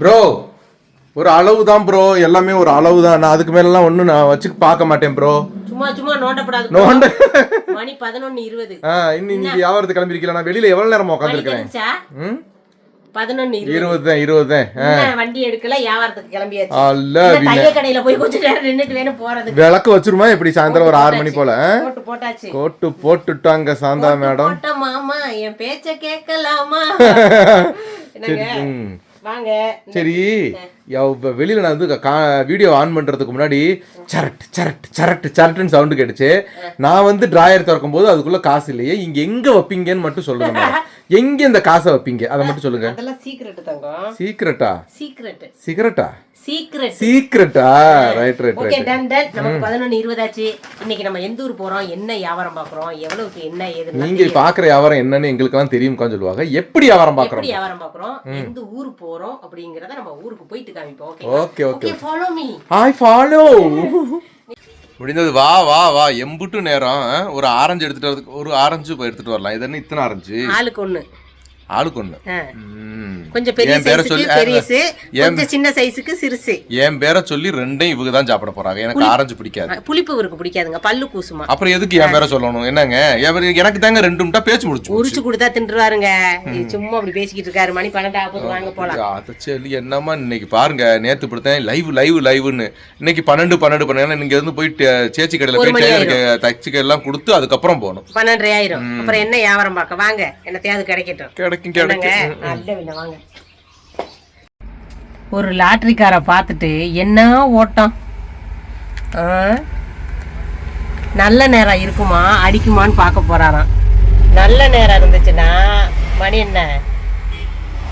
Bro ஒரு அளவு தான் ப்ரோ எல்லாமே ஒரு அளவு தான் நான் அதுக்கு மேலலாம் ஒன்றும் நான் வச்சு பார்க்க மாட்டேன் ப்ரோ சும்மா சும்மா நோண்டப்படாது நோண்ட மணி பதினொன்னு இருபது. ஆ இன்னும் இன்னைக்கு வியாபாரத்துக்கு கிளம்பிருக்கல நான் வெளியில எவ்வளவு நேரமா உட்காந்துருக்கிறேன் பதினொன்னு இருபது. தான் இருபது தான் வண்டி எடுக்கல வியாபாரத்துக்கு கிளம்பியாச்சு. அல்ல இந்த வின தைய கடையில போய் கொஞ்ச நேரம் நின்னுட்டு வேணும் போறது விளக்கு வச்சிருமா? எப்படி சாயந்தரம் ஒரு ஆறு மணி போல? போட்டு போட்டாச்சு. கோட்டு போட்டுட்டாங்க சாந்தா மேடம். மாமா. என் பேச்ச கேட்கலாமா. வாங்க. சரி. இப்ப வெளியில நான் வந்து வீடியோ ஆன் பண்றதுக்கு முன்னாடி சரட் சரட் சரட் சரட்டுன்னு சவுண்டு கேட்டுச்சு. நான் வந்து டிராயர் திறக்கும் போது அதுக்குள்ள காசு இல்லையே. இங்க எங்க வைப்பீங்கன்னு மட்டும் சொல்லுங்க. எங்க இந்த காசை வைப்பீங்க? அதை மட்டும் சொல்லுங்க. சிகரெட்டா சீக்ரெட் சீக்ரெட்டா ரைட் ரைட் ஓகே ரைட் நமக்கு பதினொன்னு இருபதாச்சு இன்னைக்கு நம்ம எந்த ஊர் போறோம்? என்ன வியாபாரம் பாக்குறோம் எவ்வளவுக்கு என்ன ஏதுன்னு நீங்க பாக்குற வியாபாரம் என்னன்னு எங்களுக்கெல்லாம் தெரியும்னு சொல்லுவாங்க. எப்படி வியாபாரம் எப்படி பாக்குறோம் வியாபாரம் பாக்குறோம் எந்த ஊர் போறோம் அப்படிங்கறத நம்ம ஊருக்கு போயிட்டு காமிப்போம் okay okay follow me hi follow முடிந்தது வா வா வா. எம்புட்டு நேரம்? ஒரு ஆரஞ்சு எடுத்துட்டு வரதுக்கு ஒரு ஆரஞ்சு போய் எடுத்துட்டு வரலாம். இது என்ன இத்தனை ஆரஞ்சு? ஆளுக்கு ஒண்ணு. ஆளுக்கு. ம். கொஞ்சம் பெரிய சைஸுக்கு சொல்லி பெரியசு கொஞ்சம் சின்ன சைஸுக்கு சிறுசு. என் பேரை சொல்லி ரெண்டையும் இவங்க தான் சாப்பிட போறாங்க. எனக்கு ஆரஞ்சு பிடிக்காது. புளிப்பு இவருக்கு பிடிக்காதுங்க. பல்லு கூசுமா. அப்புறம் எதுக்கு என் பேரை சொல்லணும்? என்னங்க? எனக்கு தாங்க ரெண்டு முட்டா பேச்சு முடிச்சு உரிச்சு கொடுத்தா தின்றுவாருங்க. சும்மா அப்படி பேசிக்கிட்டு இருக்காரு. மணி பன்னெண்டு ஆகுது வாங்க போலாம். அதை சொல்லி என்னம்மா இன்னைக்கு பாருங்க. நேத்து படுத்தேன் லைவ் லைவ் லைவ்னு இன்னைக்கு பன்னெண்டு பன்னெண்டு பன்னெண்டு. நீங்க இருந்து போய் சேச்சி கடையில போய் டெய்லருக்கு தச்சுக்க எல்லாம் கொடுத்து அதுக்கப்புறம் போகணும். பன்னெண்டரை ஆயிரும். அப்புறம் என்ன வியாபாரம் பார்க்க? வாங்க. என்னத்தையாவது கிடைக்கட்டும். கிடைக்கும் கிடைக்கும். நல்ல வாங்க. ஒரு லாட்ரிக்காரை பார்த்துட்டு என்ன ஓட்டம்? ஆ? நல்ல நேரம் இருக்குமா? அடிக்குமான்னு பார்க்க போகிறாராம் நல்ல நேரம் இருந்துச்சுன்னா மணி என்ன?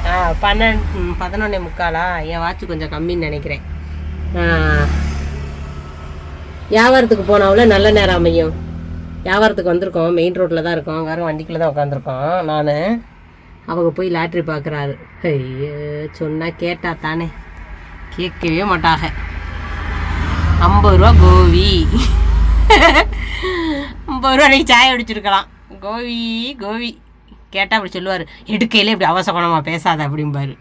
ஆ பன்னெண்டு பதினொன்னே முக்காலா? என் வாட்ச் கொஞ்சம் கம்மின்னு நினைக்கிறேன். வியாபாரத்துக்கு போனாவில் நல்ல நேரம் அமையும். வியாபாரத்துக்கு வந்திருக்கோம். மெயின் ரோட்டில் தான் இருக்கோம். வேறு வண்டிக்குள்ளே தான் உட்காந்துருக்கோம் நான். அவங்க போய் லாட்ரி பார்க்குறாரு. ஐயோ சொன்னால் கேட்டா தானே. கேட்கவே மாட்டாக ஐம்பது ரூபா கோவி. ஐம்பது ரூபா அன்றைக்கி சாய அடிச்சிருக்கலாம் கோவி கோவி. கேட்டால் அப்படி சொல்லுவார். எடுக்கையிலே இப்படி அவசகுணமாக பேசாத அப்படிம்பாரு.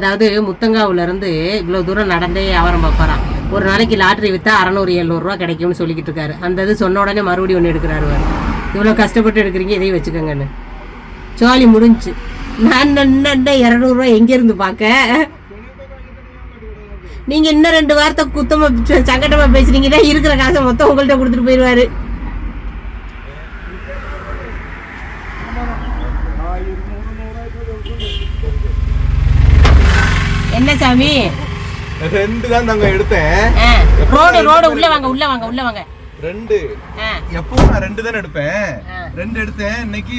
அதாவது முத்தங்காவுல இருந்து இவ்வளோ தூரம் நடந்தே வியாபாரம் பார்ப்பாராம் ஒரு நாளைக்கு லாட்ரி விற்றா அறநூறு எழுநூறுவா கிடைக்கும்னு சொல்லிக்கிட்டு இருக்காரு. அந்த இது சொன்ன உடனே மறுபடியும் ஒன்று எடுக்கிறாரு இவ்வளோ கஷ்டப்பட்டு எடுக்கிறீங்க இதையும் வச்சுக்கோங்கன்னு. சோழி முடிஞ்சுச்சு நான் என்ன இரநூறுவா எங்கேருந்து பார்க்க? நீங்கள் இன்னும் ரெண்டு வார்த்தை குத்தமாக சங்கடமாக சங்கடமா இருக்கிற காசை மொத்தம் உங்கள்கிட்ட கொடுத்துட்டு போயிடுவாரு என்ன சாமி? ரெண்டு தான் தாங்க எடுத்தேன். ரோடு ரோடு உள்ள வாங்க உள்ள வாங்க உள்ள வாங்க. ரெண்டு. எப்பவும் நான் ரெண்டு தானே எடுப்பேன். ரெண்டு எடுத்தேன். இன்னைக்கு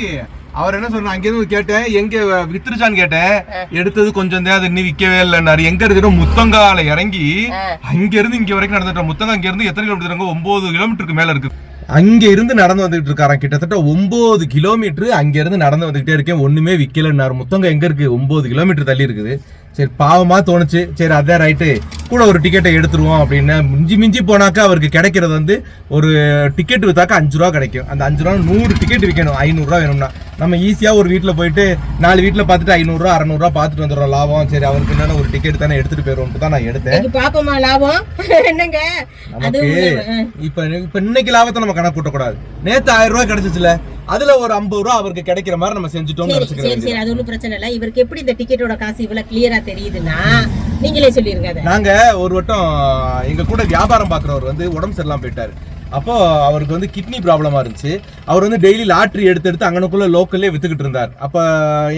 அவர் என்ன சொன்னா அங்கேருந்து கேட்டேன். எங்க வித்துருச்சான்னு கேட்டேன். எடுத்தது கொஞ்சம் தான் அது இன்னும் விற்கவே இல்லைன்னாரு. எங்க இருக்குன்னா முத்தங்கால இறங்கி. அங்க இருந்து இங்க வரைக்கும் நடந்துட்டோம் முத்தங்கா இங்க இருந்து எத்தனை கிலோமீட்டர் ஒன்பது கிலோமீட்டருக்கு மேல இருக்கு. அங்க இருந்து நடந்து வந்துட்டு இருக்காராம். கிட்டத்தட்ட ஒன்பது கிலோமீட்டர் அங்க இருந்து நடந்து வந்துகிட்டே இருக்கேன். ஒண்ணுமே விக்கலன்னாரு. முத்தங்க எங்க இருக்கு? ஒன்பது கிலோமீட்டர் தள்ளி இருக்குது. சரி பாவமா தோணுச்சு. சரி அதான் ரைட்டு கூட ஒரு டிக்கெட்டை எடுத்துருவோம் அப்படின்னு. மிஞ்சி மிஞ்சி போனாக்கா அவருக்கு கிடைக்கிறது வந்து ஒரு டிக்கெட் வித்தாக்கா அஞ்சு ரூபா கிடைக்கும். அந்த அஞ்சு ரூபா நூறு டிக்கெட் விற்கணும். ஐநூறுரூவா வேணும்னா. நம்ம ஈஸியாக ஒரு வீட்டில் போயிட்டு நாலு வீட்டில் பார்த்துட்டு ஐநூறுரூவா அறநூறுவா பார்த்துட்டு வந்துடுறோம். லாபம். சரி அவருக்கு என்னென்ன ஒரு டிக்கெட் தானே எடுத்துட்டு போயிடுவோம் தான் நான் எடுத்தேன். பாப்போமா லாபம்? என்னங்க? நமக்கு. இப்ப இப்ப இன்னைக்கு லாபத்தை நம்ம கணக்கு கூட்டக்கூடாது. நேத்து ஆயிரம் ரூபாய் கிடைச்சிச்சுல. அதுல ஒரு ஐம்பது ரூபா அவருக்கு கிடைக்கிற மாதிரி நம்ம செஞ்சுட்டோம்னு சரி சரி அது ஒன்றும் பிரச்சனை இல்லை. இவருக்கு எப்படி இந்த டிக்கெட்டோட காசு இவ்வளவு கிளியரா தெரியுதுன்னா நீங்களே சொல்லிருங்க அதை. நாங்க ஒரு வட்டம் எங்க கூட வியாபாரம் பாக்குறவர் வந்து உடம்பு சரியில்லாம போயிட்டாரு. அப்போ அவருக்கு வந்து கிட்னி ப்ராப்ளமா இருந்துச்சு. அவர் வந்து டெய்லி லாட்ரி எடுத்து எடுத்து அங்கனக்குள்ள லோக்கல்லே வித்துக்கிட்டு இருந்தார். அப்ப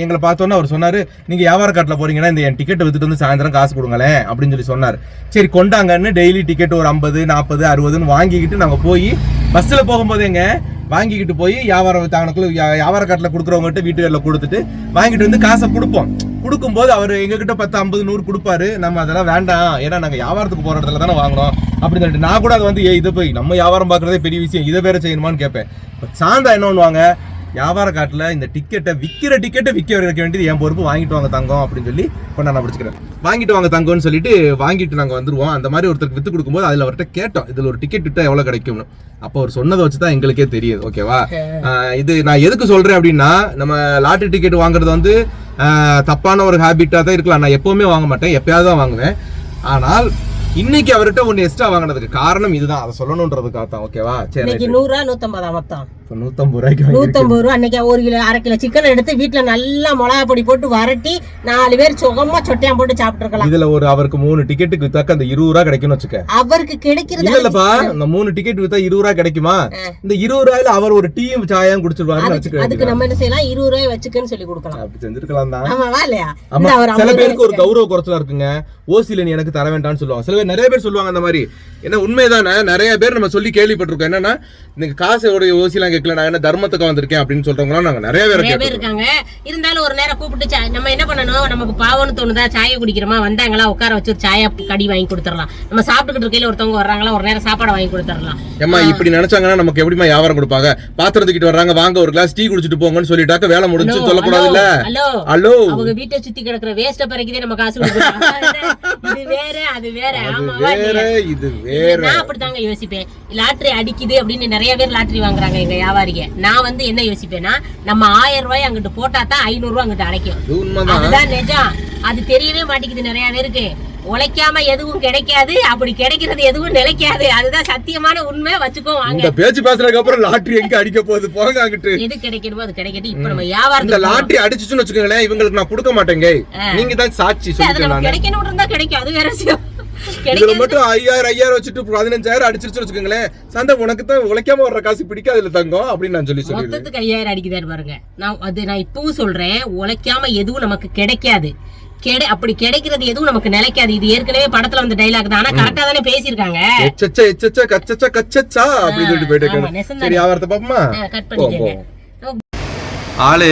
எங்களை பார்த்தோன்னே அவர் சொன்னாரு நீங்க வியாபார காட்டுல போறீங்கன்னா இந்த என் டிக்கெட் வித்துட்டு வந்து சாயந்தரம் காசு கொடுங்களேன் அப்படின்னு சொல்லி சொன்னார். சரி கொண்டாங்கன்னு டெய்லி டிக்கெட் ஒரு ஐம்பது நாற்பது அறுபதுன்னு வாங்கிக்கிட்டு நாங்க போய் பஸ்ல போகும்போது எங்க வாங்கிக்கிட்டு போய் வியாபாரம் தனக்குள்ள வியாபார காட்டில் கொடுக்குறவங்ககிட்ட வீட்டுகளில் கொடுத்துட்டு வாங்கிட்டு வந்து காசை கொடுப்போம். கொடுக்கும்போது அவர் எங்ககிட்ட பத்து ஐம்பது நூறு கொடுப்பாரு. நம்ம அதெல்லாம் வேண்டாம். ஏன்னா நாங்கள் வியாபாரத்துக்கு போகிற இடத்துல தானே வாங்குறோம். அப்படின்னு சொல்லிட்டு நான் கூட அதை வந்து ஏ இதை போய் நம்ம வியாபாரம் பார்க்குறதே பெரிய விஷயம். இதை வேற செய்யணுமான்னு கேட்பேன். இப்போ சாந்தா என்ன பண்ணுவாங்க? வியாபார காட்டுல இந்த டிக்கெட்டை விக்கிற டிக்கெட்டை விற்க வைக்க வேண்டியது என் பொறுப்பு. வாங்கிட்டு வாங்க தங்கம் அப்படின்னு சொல்லி இப்போ நான் பிடிச்சிக்கிறேன் வாங்கிட்டு வாங்க தங்கம்னு சொல்லிட்டு வாங்கிட்டு நாங்க வந்துருவோம். அந்த மாதிரி ஒருத்தருக்கு வித்து கொடுக்கும்போது அதுல அவர்கிட்ட கேட்டோம் இதுல ஒரு டிக்கெட் விட்டா எவ்வளவு கிடைக்கும்னு? அப்போ அவர் சொன்னதை வச்சு தான் எங்களுக்கே தெரியுது. ஓகேவா இது நான் எதுக்கு சொல்றேன் அப்படின்னா நம்ம லாட்டரி டிக்கெட் வாங்குறது வந்து தப்பான ஒரு ஹேபிட்டா தான் இருக்கலாம். நான் எப்பவுமே வாங்க மாட்டேன். எப்பயாவது தான் வாங்குவேன். ஆனால் இன்னைக்கு அவர்கிட்ட ஒன்னு எக்ஸ்ட்ரா வாங்கினதுக்கு காரணம் இதுதான். அதை சொல்லணுன்றதுக்காக தான் ஓகேவா சரி நூறுரூவா நூத்தம்பதா மொத்தம் இப்போ நூத்தம்பது ரூபாய்க்கு நூத்தம்பது ரூபா அன்னைக்கு ஒரு கிலோ அரை கிலோ சிக்கன் எடுத்து வீட்டுல நல்லா மிளகா பொடி போட்டு வரட்டி நாலு பேர் சுகமா சொட்டையான் போட்டு சாப்பிட்டு இருக்கலாம் இதுல ஒரு அவருக்கு மூணு டிக்கெட்டுக்கு வித்தாக்க அந்த இருபது ரூபா கிடைக்கும்னு வச்சுக்க. அவருக்கு கிடைக்கிறது இல்ல இல்லப்பா இந்த மூணு டிக்கெட் வித்தா இருபது ரூபா கிடைக்குமா? இந்த இருபது ரூபாயில அவர் ஒரு டீயும் சாயம் குடிச்சிருவாருன்னு வச்சுக்க அதுக்கு நம்ம என்ன செய்யலாம்? இருபது ரூபாய் வச்சுக்கன்னு சொல்லி கொடுக்கலாம். அப்படி செஞ்சிருக்கலாம் தான். ஆமாவா இல்லையா? சில பேருக்கு ஒரு கௌரவ குறைச்சலா இருக்குங்க. ஓசில நீ எனக்கு தர வேண்டாம்னு சொல்லுவாங்க. சில பேர் நிறைய பேர் சொல்லுவாங்க அந்த மாதிரி. என்ன உண்மைதானே? நிறைய பேர் நம்ம சொல்லி கேள்விப்பட்டிருக்கோம். என்னன்னா நீங்க காசோட ஓசிலாம் கேட்கல நான் என்ன தர்மத்துக்கு வந்திருக்கேன் அப்படின்னு சொல்றவங்களாம் நாங்க நிறைய பேர் இருக்காங்க. இருந்தாலும் ஒரு நேரம் கூப்பிட்டு நம்ம என்ன பண்ணணும்? நமக்கு பாவம்னு தோணுதா? சாயை குடிக்கிறோமா? வந்தாங்களா? உட்கார வச்சு ஒரு சாயா கடி வாங்கி கொடுத்துடலாம். நம்ம சாப்பிட்டுக்கிட்டு இருக்கையில ஒருத்தவங்க வர்றாங்களா? ஒரு நேரம் சாப்பாடு வாங்கி கொடுத்துடலாம். ஏம்மா இப்படி நினைச்சாங்கன்னா நமக்கு எப்படிமா வியாபாரம் கொடுப்பாங்க? பாத்திரம் தூக்கிட்டு வர்றாங்க வாங்க ஒரு கிளாஸ் டீ குடிச்சிட்டு போங்கன்னு சொல்லிட்டாக்க வேலை முடிஞ்சு சொல்லக்கூடாது இல்ல ஹலோ ஹலோ அவங்க வீட்டை சுத்தி கிடக்குற வேஸ்ட பறக்குதே நம்ம காசு. இது வேற அது வேற. ஆமாவா? இது வேற. நான் அப்படித்தாங்க யோசிப்பேன். லாட்டரி அடிக்குது அப்படின்னு நிறைய பேர் லாட்டரி வாங்குறாங்க எங்க வியாபாரிங்க நான் வந்து என்ன யோசிப்பேன்னா நம்ம ஆயிரம் ரூபாய் அங்கிட்டு போட்டா தான் ஐநூறு ரூபாய் அங்கிட்டு அடைக்கும். அதுதான் நிஜம். அது தெரியவே மாட்டேங்குது நிறைய பேருக்கு. உழைக்காம எதுவும் கிடைக்காது. அப்படி கிடைக்கிறது எதுவும் நிலைக்காது. அதுதான் சத்தியமான உண்மை. வச்சுக்கோ வாங்க. இந்த பேச்சு பேசுறதுக்கு அப்புறம் லாட்டரி எங்க அடிக்க போகுது? போங்க அங்கிட்டு. எது கிடைக்கணுமோ அது கிடைக்கட்டும். இப்ப நம்ம இந்த வியாபாரத்துக்கு லாட்டரி அடிச்சுச்சுன்னு வச்சுக்கோங்களேன் இவங்களுக்கு நான் கொடுக்க மாட்டேங்க. நீங்க தான் சாட்சி நானு. கிடைக்கணும் இருந்தா கிடைக்கும். அது வேற விஷயம். இதுல மட்டும் ஐயாயிரம் ஐயாயிரம் வச்சுட்டு பதினஞ்சாயிரம் அடிச்சிருச்சுன்னு வச்சுக்கோங்களேன். சந்தை உனக்கு தான் உழைக்காம வர்ற காசு பிடிக்காதுல தங்கம் அப்படின்னு நான் சொல்லி சொல்லிடுறேன். மொத்தத்துக்கு ஐயாயிரம் அடிக்குதாரு பாருங்க. நான் அது நான் இப்பவும் சொல்றேன் உழைக்காம எதுவும் நமக்கு கிடைக்காது. கிடை அப்படி கிடைக்கிறது எதுவும் நமக்கு நிலைக்காது. இது ஏற்கனவே படத்துல வந்த டைலாக் தான். ஆனா கரெக்டா தானே பேசியிருக்காங்க. எச்சச்ச எச்சச்ச கச்சச்ச கச்சச்சா அப்படின்னு சொல்லிட்டு போயிட்டு சரி வியாபாரத்தை பாப்போமா கட் பண்ணிக்கங்க. ஆளு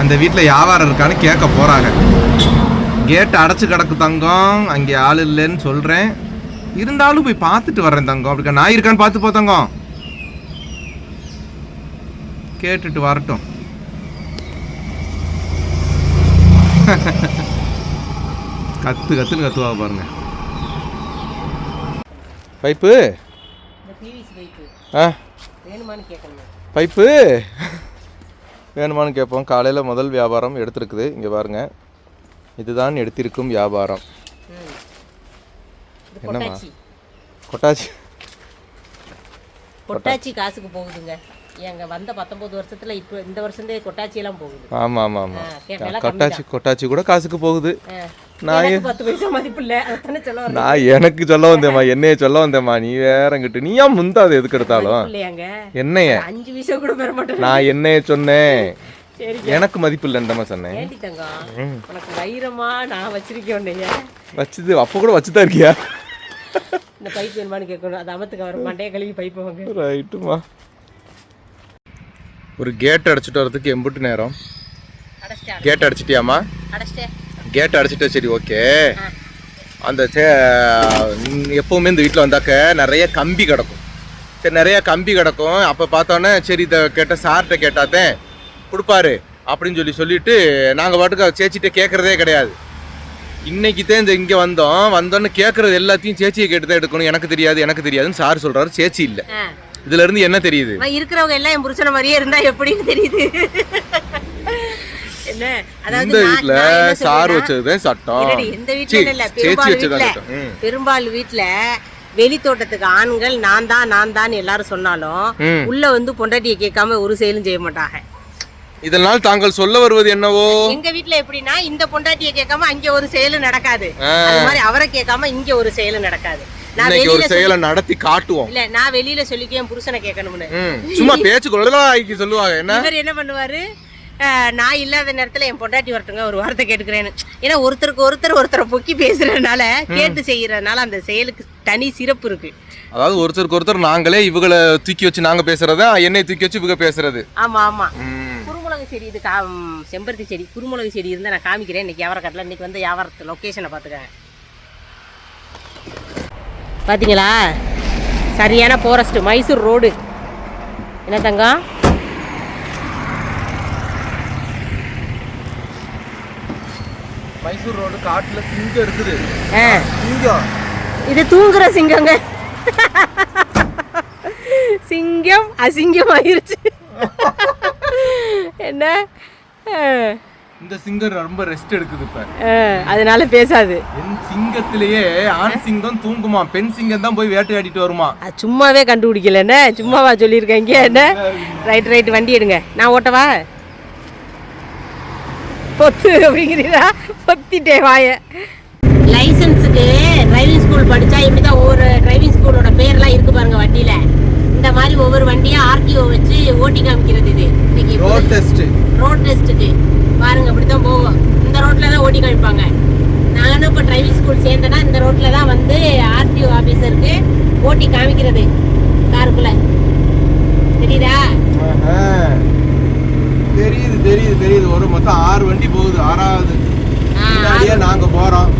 அந்த வீட்டில் வியாபாரம் இருக்கான்னு கேட்க போறாங்க. கேட் அடைச்சு கிடக்கு தங்கம். அங்கே ஆள் இல்லைன்னு சொல்றேன். இருந்தாலும் போய் பார்த்துட்டு வர்றேன் தங்கம். அப்படி நான் இருக்கான்னு பார்த்து போ தங்கம். கேட்டுட்டு வரட்டும். கத்து கத்துன்னு கத்துவா பாருங்க. பைப்பு? ஆ? பைப்பு? வேணுமான்னு கேட்போம். காலையில் முதல் வியாபாரம் எடுத்திருக்குது. இங்கே பாருங்க. இதுதான் எடுத்திருக்கும் வியாபாரம். என்னம்மா? கொட்டாச்சி கொட்டாச்சி காசுக்கு போகுதுங்க. எங்க வந்த பத்தொன்பது வருஷத்துல இப்போ இந்த வருஷந்தே கொட்டாச்சி எல்லாம் போகுது. ஆமாம் ஆமாம் ஆமாம் ஆ, கேட்டால கொட்டாச்சி கொட்டாச்சி கூட காசுக்கு போகுது. நான் பத்து பைசா மதிப்பு இல்ல. நான் எனக்கு சொல்ல வந்தேம்மா என்னைய சொல்ல வந்தேம்மா. நீ வேறங்கிட்டு நீ ஏன் முந்தாது எதுக்கு எடுத்தாலும் என்னைய? அஞ்சு பைசா கூட பெற மாட்டேன். நான் என்னைய சொன்னேன். எனக்கு மதிப்பு இல்லைன்றமா சொன்னேன். ஏண்டி தங்கம்? உனக்கு வைரமா நான் வச்சிருக்கேன் வச்சுது அப்போ கூட வச்சுதான் இருக்கியா? இந்த பைப் வேணுமான்னு கேட்கணும். அது அமத்துக்கு வர மண்டைய கழுவி பைப் வாங்க. ரைட்டுமா ஒரு கேட் அடிச்சுட்டு வரதுக்கு எம்புட்டு நேரம். கேட் அடிச்சிட்டியாமா கேட் அடிச்சிட்டே சரி ஓகே. அந்த எப்பவுமே இந்த வீட்டில் வந்தாக்க நிறைய கம்பி கிடக்கும். சரி நிறைய கம்பி கிடக்கும். அப்போ பார்த்தோன்னே சரி இதை கேட்ட சார்கிட்ட கேட்டாத்தேன். கொடுப்பாரு அப்படின்னு சொல்லி சொல்லிட்டு நாங்கள் பாட்டுக்கு சேச்சிட்ட கேட்குறதே கிடையாது. இன்னைக்கு தான் இந்த இங்கே வந்தோம். வந்தோன்னு கேட்குறது எல்லாத்தையும் சேச்சியை கேட்டு தான் எடுக்கணும். எனக்கு தெரியாது எனக்கு தெரியாதுன்னு சார் சொல்கிறாரு சேச்சி இல்லை. இதுல இருந்து என்ன தெரியுது? இருக்கிறவங்க எல்லாம் என் புருஷனை மாதிரியே இருந்தா எப்படின்னு தெரியுது. இந்த என்ன சார் வச்சதுதான் சட்டம். சீ, வீட்ல இல்ல சேச்சி பெரும்பாலும் வீட்ல. பெரும்பாலும் வீட்ல வெளி தோட்டத்துக்கு ஆண்கள் நான் தான் நான் தான் எல்லாரும் சொன்னாலும். உள்ள வந்து பொண்டாட்டியை கேட்காம ஒரு செயலும் செய்ய மாட்டாங்க. இதனால் தாங்கள் சொல்ல வருவது என்னவோ? எங்க வீட்ல எப்படின்னா இந்த பொண்டாட்டியை கேட்காம அங்க ஒரு செயலும் நடக்காது. அது மாதிரி அவரை கேட்காம இங்க ஒரு செயலும் நடக்காது. இன்னைக்கு ஒரு செயலை நடத்தி காட்டுவோம். இல்ல நான் வெளியில சொல்லிக்கேன் புருஷனை கேட்கணும்னு. சும்மா பேச்சு கொள்ளலாய்க்கு சொல்லுவாங்க. என்ன? இவர் என்ன பண்ணுவாரு? நான் இல்லாத நேரத்துல என் பொண்டாட்டி வரட்டுங்க ஒரு வார்த்தை கேட்டுக்கிறேன்னு. ஏன்னா ஒருத்தருக்கு ஒருத்தர் ஒருத்தரை பொக்கி பேசுறதுனால கேட்டு செய்யறதுனால அந்த செயலுக்கு தனி சிறப்பு இருக்கு. அதாவது ஒருத்தருக்கு ஒருத்தர் நாங்களே இவங்கள தூக்கி வச்சு நாங்க பேசுறதா என்னை தூக்கி வச்சு இவங்க பேசுறது? ஆமா ஆமா. ம். குருமுளகு செடி இது கா செம்பருத்தி செடி குருமுளகு செடி இருந்தால் நான் காமிக்கிறேன். இன்னைக்கு வியாபாரக்கட்டில் இன்னைக்கு வந்து வியாபாரத்து லொக்கேஷனை பார்த்துக்கங்க. பார்த்தீங்களா சரியான ஃபாரஸ்ட் மைசூர் ரோடு என்ன தங்கம்? மைசூர் ரோடு காட்டுல சிங்கம் இருக்குது. சிங்கம். இது தூங்குற சிங்கங்க. சிங்கம் அசிங்கம் ஆயிருச்சு என்ன? இந்த சிங்கம் ரொம்ப ரெஸ்ட் எடுக்குது இப்ப. அதனால பேசாது. என் சிங்கத்திலேயே ஆண் சிங்கம் தூங்குமா? பெண் சிங்கம் தான் போய் வேட்டையாடிட்டு வருமா? சும்மாவே கண்டுபிடிக்கல என்ன? சும்மாவா சொல்லியிருக்கீங்க என்ன? ரைட் ரைட் வண்டி எடுங்க. நான் ஓட்டவா? பொத்து அப்படிங்கிறீரா? பொத்திட்டே வாய. லைசன்ஸுக்கு டிரைவிங் ஸ்கூல் படிச்சா இப்படி தான் ஒவ்வொரு டிரைவிங் ஸ்கூலோட பேர்லாம் இருக்கு பாருங்க வண்டியில. இந்த மாதிரி ஒவ்வொரு வண்டியா ஆர்டிஓ வச்சு ஓட்டி காமிக்கிறது இது. டெஸ்ட் ரோட் டெஸ்ட்டுக்கு பாருங்க இப்படி தான் போகும். இந்த ரோட்ல தான் ஓட்டி காமிப்பாங்க நானும் இப்போ டிரைவிங் ஸ்கூல் சேர்ந்தேன்னா இந்த ரோட்ல தான் வந்து ஆர்டிஓ ஆஃபீஸருக்கு ஓட்டி காமிக்கிறது. காருக்குள்ள. தெரியுதா? தெரியுது தெரியுது தெரியுது. ஒரு மொத்தம் ஆறு வண்டி போகுது. ஆறாவது. முன்னாடியே நாங்க போறோம்.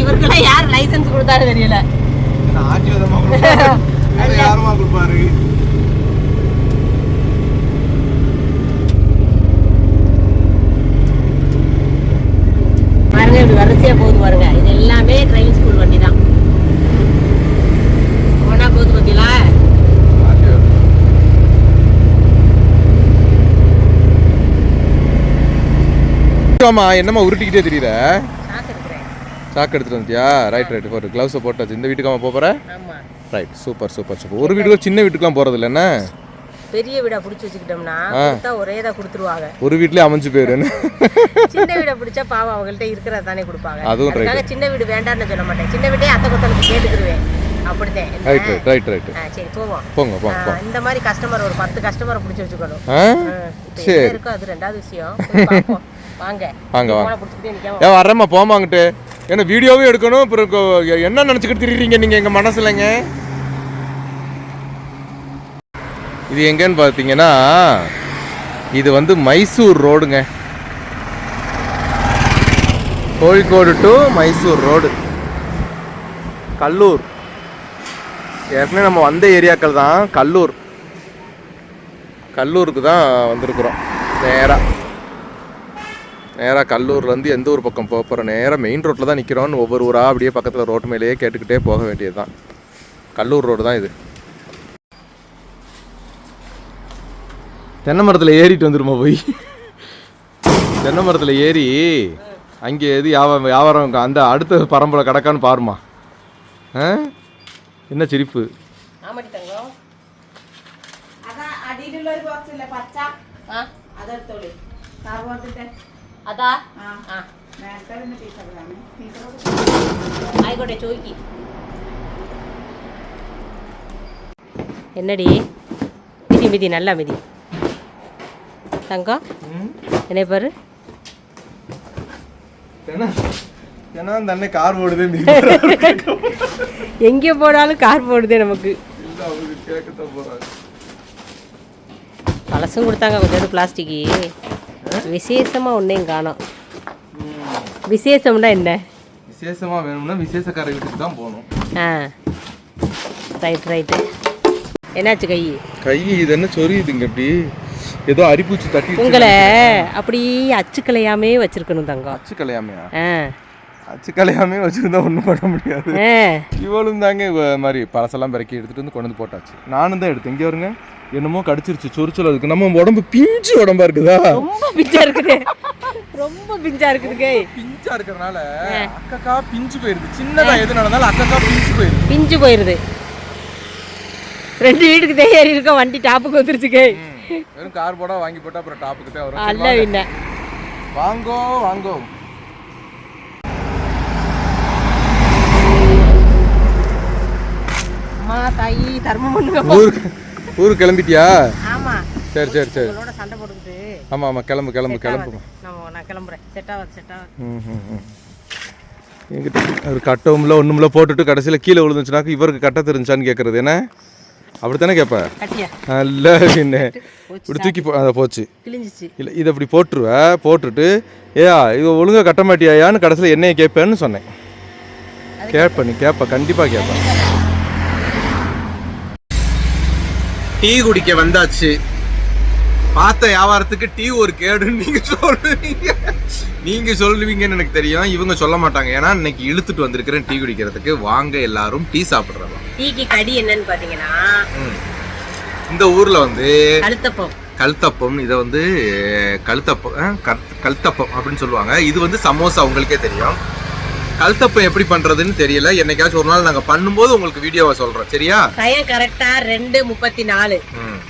இவருக்கெல்லாம் யார் லைசென்ஸ் கொடுத்தாரு தெரியல. ஆஜீவதமா வேற யாருமா கொடுப்பாரு பாருங்க இப்படி வரிசையா போகுது பாருங்க. இது எல்லாமே டிரைவிங் ஸ்கூல் வண்டி தான் ஒன்னா போகுது பார்த்தீங்களா ஆமா என்னம்மா உருட்டிக்கிட்டே இருக்கிறேன் சாக்கு எடுத்துட்டு வந்துட்டியா? ரைட் ரைட் போட்டு க்ளவுஸை போட்டாச்சு இந்த வீட்டுக்கு போற? Right super super super. ஒரு வீட்டுக்கு சின்ன வீட்டுக்குலாம் போறது இல்ல என்ன? பெரிய வீடா பிடிச்சி வச்சுக்கிட்டோம்னா கொடுத்தா ஒரே தான் கொடுத்துருவாங்க. ஒரு வீட்லயே அமைஞ்சு போயிரு சின்ன வீடை பிடிச்சா பாவம் அவங்கள்ட்ட இருக்கிறத தானே கொடுப்பாங்க. அதுவும் சின்ன வீடு வேண்டாம்னு சொல்ல மாட்டேன். சின்ன வீட்டே அத்தை கொத்தலுக்கு கேட்டுக்கிருவேன்? ரைட் ரைட் ரைட் ஆ, சரி போவோம். போங்க போங்க இந்த மாதிரி கஸ்டமர் ஒரு பத்து கஸ்டமரை பிடிச்சி வச்சுக்கணும். ஆ? ஆ, இப்ப சரி. என்ன இருக்கோ அது ரெண்டாவது விஷயம். வாங்க. வாங்க, வாங்க. வரேம்மா போமாங்கிட்டு ஏன்னா வீடியோவே எடுக்கணும். அப்புறம் என்ன நினச்சிக்கிட்டு திரிறீங்க நீங்கள் எங்கள் மனசுலங்க. இது எங்கன்னு பார்த்தீங்கன்னா இது வந்து மைசூர் ரோடுங்க. Kozhikode to Mysore road. Kallur. ஏற்கனவே நம்ம வந்த ஏரியாக்கள் தான் கல்லூர். கல்லூருக்கு தான் வந்திருக்கிறோம். நேராக நேராக கல்லூர்லேருந்து எந்த ஊர் பக்கம் போக போகிறோம் நேராக மெயின் ரோட்டில் தான் நிற்கிறோன்னு ஒவ்வொரு ஊராக அப்படியே பக்கத்தில் ரோட்டு மேலேயே கேட்டுக்கிட்டே போக வேண்டியது தான் கல்லூர் ரோடு தான் இது. தென்னை மரத்தில் ஏறிட்டு வந்துருமா போய்? தென்னை மரத்தில் ஏறி அங்கே எது வியாபாரம் வியாபாரம் அந்த அடுத்த பரம்பரை கிடக்கான்னு பாருமா. ஆ? என்ன சிரிப்பு? என்னடி? மிதி மிதி நல்லா மிதி. தங்கம். என்ன பாரு. கார் ஓடுதே எங்கே போனாலும் கார் போடுதே நமக்கு. பழசும் கொடுத்தாங்க கொஞ்சோண்டு பிளாஸ்டிக்கு. விசேஷமாக ஒன்றையும் காணோம். விசேஷம்னா என்ன? விசேஷமா வேணும்னா விசேஷக்கார வீட்டுக்கு தான் போகணும். ஆ. ரைட் ரைட்டு என்னாச்சு கை? கை இது என்ன சொரியுதுங்க இப்படி? ஏதோ அரிப்பூச்சி தட்டி உங்களை அப்படி அச்சுக்கலையாமே வச்சிருக்கணும் தங்கம். அச்சு கலையாமையா ஆ. அச்சு கலையாமே வச்சிருந்தா ஒன்றும் பண்ண முடியாது. இவளும் தாங்க இவ மாதிரி பழசெல்லாம் பிறக்கி எடுத்துட்டு வந்து கொண்டு வந்து போட்டாச்சு. நானும் தான் எடுத்தேன். இங்கே வருங்க என்னமோ கடிச்சிருச்சு சொரிச்சல் அதுக்கு. நம்ம உடம்பு பிஞ்சு உடம்பா இருக்குதா? ரொம்ப பிஞ்சா இருக்குது. ரொம்ப பிஞ்சா இருக்குதுங்க பிஞ்சா இருக்கிறனால அக்கக்கா பிஞ்சு போயிருது. சின்னதா எது நடந்தாலும் அக்கக்கா பிஞ்சு போயிருது. பிஞ்சு போயிருது. ரெண்டு வீட்டுக்கு தான் ஏறி இருக்கோம். வண்டி டாப்புக்கு வந்துருச்சுங்க வெறும் கார் போடா வாங்கி போட்டா அப்புறம் டாப்புக்கு தான் வரும் அல்ல. பின்ன வாங்கோ வாங்கோ. அம்மா தாயி தர்மம் பண்ணுங்க. ஊருக்கு ஊருக்கு கிளம்பிட்டியா? ஆமா. சரி சரி சரி. சண்டை போட்டுக்கிட்டு. ஆமா ஆமா கிளம்பு கிளம்பு கிளம்புமா? நம்ம நான் கிளம்புறேன். செட் ஆகாது செட் ஆகாது. என்கிட்ட அவர் கட்டவும்ல ஒன்றும்ல போட்டுட்டு கடைசியில் கீழே விழுந்துச்சுனாக்க இவருக்கு கட்ட தெரிஞ்சான்னு கேட்குறது என்ன? அப்படித்தானே கேட்பேன் கட்டியா? நல்ல என்ன இப்படி தூக்கி போ அதை போச்சு. கிழிஞ்சிச்சு. இல்லை இதை இப்படி போட்டுருவ போட்டுட்டு ஏயா இது ஒழுங்கா கட்ட மாட்டியாயான்னு கடைசியில் என்னைய கேட்பேன்னு சொன்னேன். கேட்ப நீ கேட்ப கண்டிப்பாக கேட்பேன் டீ குடிக்க வந்தாச்சு. பார்த்த வியாபாரத்துக்கு டீ ஒரு கேடுன்னு நீங்க சொல்லுவீங்க. நீங்க சொல்லுவீங்கன்னு எனக்கு தெரியும். இவங்க சொல்ல மாட்டாங்க. ஏன்னா இன்னைக்கு இழுத்துட்டு வந்திருக்கிறேன் டீ குடிக்கிறதுக்கு வாங்க எல்லாரும் டீ சாப்பிடுறோம் டீக்கு கடி என்னன்னு பாத்தீங்கன்னா இந்த ஊர்ல வந்து கழுத்தப்பம். கல்தப்பம் இதை வந்து கழுத்தப்பம் கல்தப்பம் அப்படின்னு சொல்லுவாங்க. இது வந்து சமோசா உங்களுக்கே தெரியும். கல்தப்பம் எப்படி பண்றதுன்னு தெரியல. என்னைக்காச்சும் ஒரு நாள் நாங்க பண்ணும்போது உங்களுக்கு வீடியோவை சொல்றோம் சரியா? டைம் கரெக்டா ரெண்டு முப்பத்தி நாலு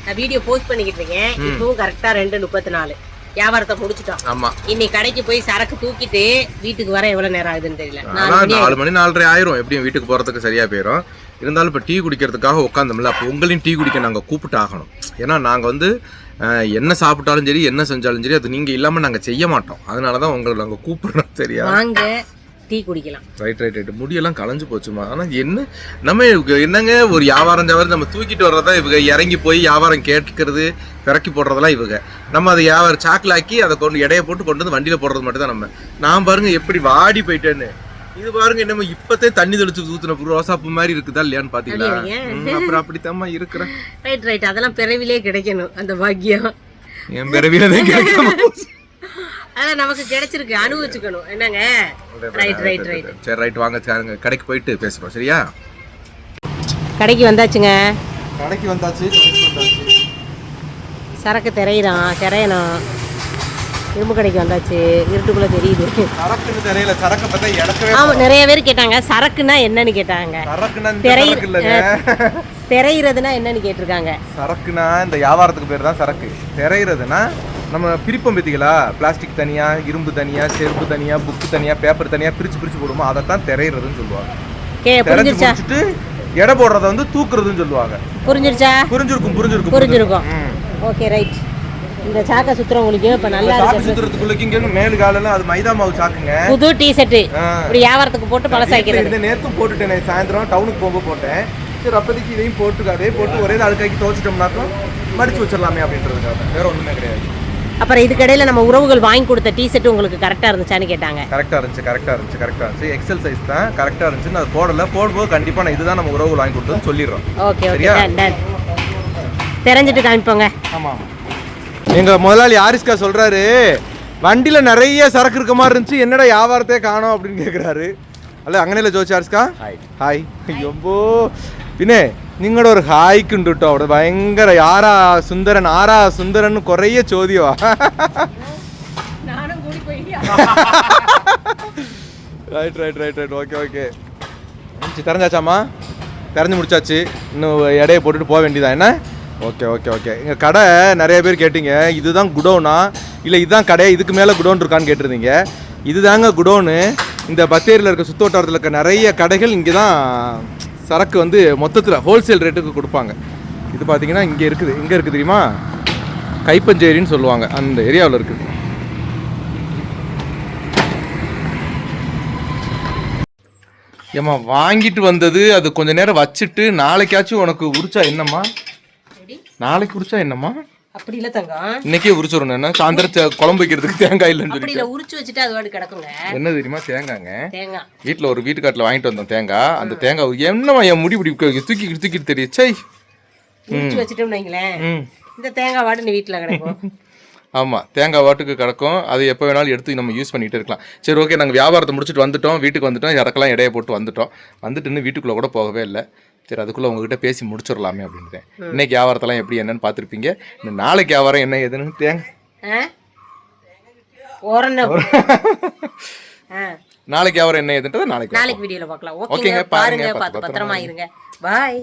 நான் வீடியோ போஸ்ட் பண்ணிக்கிட்டு இருக்கேன். இப்பவும் கரெக்டா ரெண்டு முப்பத்தி நாலு வியாபாரத்தை முடிச்சிட்டோம். ஆமா. இன்னைக்கு கடைக்கு போய் சரக்கு தூக்கிட்டு வீட்டுக்கு வர எவ்வளவு நேரம் ஆகுதுன்னு தெரியல. நாலு மணி நாலு மணி நாலரை ஆயிரும். எப்படியும் வீட்டுக்கு போறதுக்கு சரியா போயிடும் இருந்தாலும் இப்போ டீ குடிக்கிறதுக்காக உட்காந்தோம்ல அப்போ உங்களையும் டீ குடிக்க நாங்கள் கூப்பிட்டு ஆகணும் ஏன்னா நாங்கள் வந்து என்ன சாப்பிட்டாலும் சரி என்ன செஞ்சாலும் சரி அது நீங்கள் இல்லாமல் நாங்கள் செய்ய மாட்டோம். அதனால தான் உங்களை நாங்கள் கூப்பிடுறோம் சரியா? வாங்க. டீ குடிக்கலாம். ரைட் ரைட் ரைட் முடியெல்லாம் களைஞ்சு போச்சுமா? ஆனால் என்ன? நம்ம என்னங்க ஒரு வியாபாரம் ஜாபாரம் நம்ம தூக்கிட்டு வர்றதா இவங்க? இறங்கி போய் வியாபாரம் கேட்கறது பிறக்கி போடுறதெல்லாம் இவங்க. நம்ம அதை வியாபாரம் சாக்கிலாக்கி அதை கொண்டு எடையை போட்டு கொண்டு வந்து வண்டியில் போடுறது மட்டும் தான் நம்ம. நான் பாருங்க எப்படி வாடி போயிட்டேன்னு. இது பாருங்க என்னமோ இப்பத்தே தண்ணி தெளிச்சு ஊத்துன ரோசாப்பு மாதிரி இருக்குதா இல்லையான்னு பாத்தீங்களா? அப்புறம் அப்படித்தாம்மா இருக்கிறேன். ரைட் ரைட் அதெல்லாம் பிறவிலே கிடைக்கணும் அந்த பாக்கியம். என் கிடைக்காம போச்சு. ஆனா நமக்கு கிடைச்சிருக்கு. அனுபவிச்சுக்கணும் என்னங்க? ரைட் ரைட் ரைட் சரி ரைட் வாங்க சாருங்க கடைக்கு போயிட்டு பேசுறோம் சரியா? கடைக்கு வந்தாச்சுங்க. கடைக்கு வந்தாச்சு சரக்கு திரையிறான் திரையணும். இரும்பு கடைக்கு வந்தாச்சு. இருட்டுக்குள்ள தெரியுது. சரக்குன்னு தெரியல. சரக்கு பார்த்தா இடக்கவே ஆமா நிறைய பேர் கேட்டாங்க சரக்குன்னா என்னன்னு கேட்டாங்க. சரக்குன்னா திரை திரையிறதுனா என்னன்னு கேட்டிருக்காங்க. சரக்குனா இந்த வியாபாரத்துக்கு பேர் தான் சரக்கு. திரையிறதுனா நம்ம பிரிப்போம் பார்த்தீங்களா? பிளாஸ்டிக் தனியா இரும்பு தனியா செருப்பு தனியா புக்கு தனியா பேப்பர் தனியா பிரிச்சு பிரிச்சு போடுவோம் அதை தான் திரையிறதுன்னு சொல்லுவாங்க. திரைச்சு முடிச்சுட்டு எடை போடுறத வந்து தூக்குறதுன்னு சொல்லுவாங்க. புரிஞ்சிருச்சா? புரிஞ்சிருக்கும் புரிஞ்சிருக்கும் புரிஞ்சிருக்கும். Okay right. இந்த சாக்கை சுத்துறவங்களுக்கு இப்ப நல்லா சாக்கு சுத்துறதுக்குள்ளக்கு இங்க மேலு காலெல்லாம் அது மைதா மாவு சாக்குங்க. புது டீ ஆ. இப்படி வியாபாரத்துக்கு போட்டு பழசாக்கிறது இந்த நேரத்தும் போட்டுட்டேன் சாயந்தரம் டவுனுக்கு போகும்போது போட்டேன். சரி அப்போதைக்கு இதையும் போட்டு அதே போட்டு ஒரே அழுக்காக்கி துவச்சிட்டோம்னாக்கும் மடிச்சு வச்சிடலாமே அப்படின்றதுக்காக. வேற ஒண்ணுமே கிடையாது. அப்புறம் இதுக்கு இதுக்கடையில் நம்ம உறவுகள் வாங்கி கொடுத்த டி உங்களுக்கு கரெக்டாக இருந்துச்சான்னு கேட்டாங்க. கரெக்டாக இருந்துச்சு கரெக்டாக இருந்துச்சு கரெக்டாக இருந்துச்சு. எக்ஸல் சைஸ் தான் கரெக்டாக இருந்துச்சு நான் போடல. போடும்போது கண்டிப்பாக நான் இதுதான் நம்ம உறவுகள் வாங்கி கொடுத்தோம்னு சொல்லிடுறோம். ஓகே ஓகே டன் தெரிஞ்சுட்டு காமிப்போங்க. ஆமாம் எங்கள் முதலாளி ஆரிஸ்கா சொல்கிறாரு வண்டியில் நிறைய சரக்கு இருக்க மாதிரி இருந்துச்சு. என்னடா வியாபாரத்தை காணும் அப்படின்னு கேட்குறாரு அல்ல அங்கனையில் ஜோதிச்சு ஆரிஸ்கா. ஹாய் ஐயோ பின்னே നിങ്ങളുടെ ഒരു ഹായ്ക്ക് ഉണ്ട് കേട്ടോ അവിടെ ഭയങ്കര ആരാ സുന്ദരൻ ആരാ സുന്ദരൻ കുറേ ചോദ്യമാ right right right right okay okay முடிச்சு திறந்தாச்சாம்மா திறந்து முடிச்சாச்சு இன்னும் எடையை போட்டுட்டு போக வேண்டியதான் என்ன ஓகே ஓகே ஓகே எங்கள் கடை நிறைய பேர் கேட்டீங்க இதுதான் குடோனா இல்லை இதுதான் கடை இதுக்கு மேலே குடோன் இருக்கான்னு கேட்டிருந்தீங்க இதுதாங்க குடோனு இந்த பத்தேரியில் இருக்க சுத்தோட்டத்தில் இருக்க நிறைய கடைகள் இங்கே தான் சரக்கு வந்து மொத்தத்தில் ஹோல்சேல் ரேட்டுக்கு கொடுப்பாங்க. இது பார்த்தீங்கன்னா இங்கே இருக்குது. எங்கே இருக்குது தெரியுமா? கைப்பஞ்சேரின்னு சொல்லுவாங்க. அந்த ஏரியாவில் இருக்குது ஏம்மா வாங்கிட்டு வந்தது அது கொஞ்ச நேரம் வச்சுட்டு நாளைக்காச்சும் உனக்கு உரிச்சா என்னம்மா? நாளைக்கு உரிச்சா என்னம்மா? அப்படி இல்ல தங்கம். இன்னைக்கே உரிச்சிடணும் என்ன? சாயந்தரம் குழம்பு வைக்கிறதுக்கு தேங்காய் இல்லைன்னு சொல்லி இல்ல உரிச்சு வச்சுட்டு அது வாடி கிடக்குங்க. என்ன தெரியுமா? தேங்காய்ங்க தேங்காய். வீட்டில் ஒரு வீட்டுக்காட்டில் வாங்கிட்டு வந்தோம் தேங்காய் அந்த தேங்காய் என்னம்மா என் முடி இப்படி தூக்கி தூக்கிட்டு தெரியும் சை உரிச்சு வச்சுட்டோம்னு வைங்களேன். இந்த தேங்காய் வாடு வீட்டுல கிடக்கும். ஆமாம் தேங்காய் வாட்டுக்கு கிடக்கும். அது எப்போ வேணாலும் எடுத்து நம்ம யூஸ் பண்ணிட்டு இருக்கலாம். சரி ஓகே நாங்கள் வியாபாரத்தை முடிச்சுட்டு வந்துட்டோம். வீட்டுக்கு வந்துட்டோம். இறக்கலாம் இடையை போட்டு வந்துட்டோம். வந்துட்டு இன்னும் வீட்டுக்குள்ளே கூட போகவே இல்லை. சரி அதுக்குள்ளே உங்ககிட்ட பேசி முடிச்சிடலாமே அப்படின்றேன் இன்னைக்கு வியாபாரத்தெல்லாம் எப்படி என்னன்னு பார்த்துருப்பீங்க? இன்னும் நாளைக்கு வியாபாரம் என்ன ஏதுன்னு தேங்க. நாளைக்கு வியாபாரம் என்ன ஏதுன்றதை நாளைக்கு நாளைக்கு வீடியோல பார்க்கலாம். ஓகேங்க, பாருங்க, பத்திரமா இருங்க. பாய்.